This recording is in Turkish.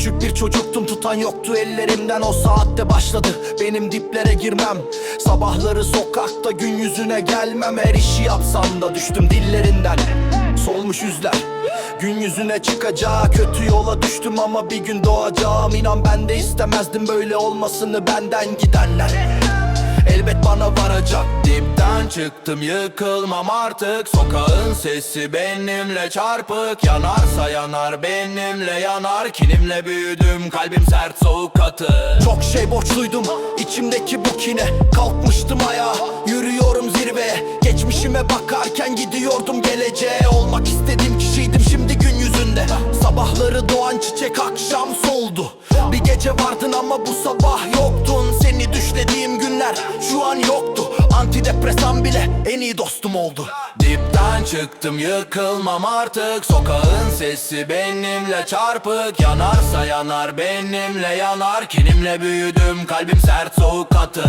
Küçük bir çocuktum tutan yoktu ellerimden O saatte başladı. Benim diplere girmem Sabahları sokakta gün yüzüne gelmem. Her işi yapsam da düştüm dillerinden. Solmuş yüzler Gün yüzüne çıkacağı kötü yola düştüm ama bir gün doğacağım. İnan ben de istemezdim böyle olmasını benden gidenler Elbet bana varacak Dipten çıktım yıkılmam artık. Sokağın sesi benimle çarpık Yanarsa yanar benimle yanar. Kinimle büyüdüm kalbim sert soğuk katı. Çok şey borçluydum içimdeki bu kine. Kalkmıştım ayağa yürüyorum zirveye. Geçmişime bakarken gidiyordum geleceğe. Olmak istediğim kişiydim şimdi gün yüzünde. Sabahları doğan çiçek akşam soldu. Bir gece vardın ama bu sabah yoktun Seni düşlediğim günler şu an yoktu. Antidepresan bile en iyi dostum oldu. Dipten çıktım yıkılmam artık. Sokağın sesi benimle çarpık. Yanarsa yanar benimle yanar. Kinimle büyüdüm kalbim sert soğuk katı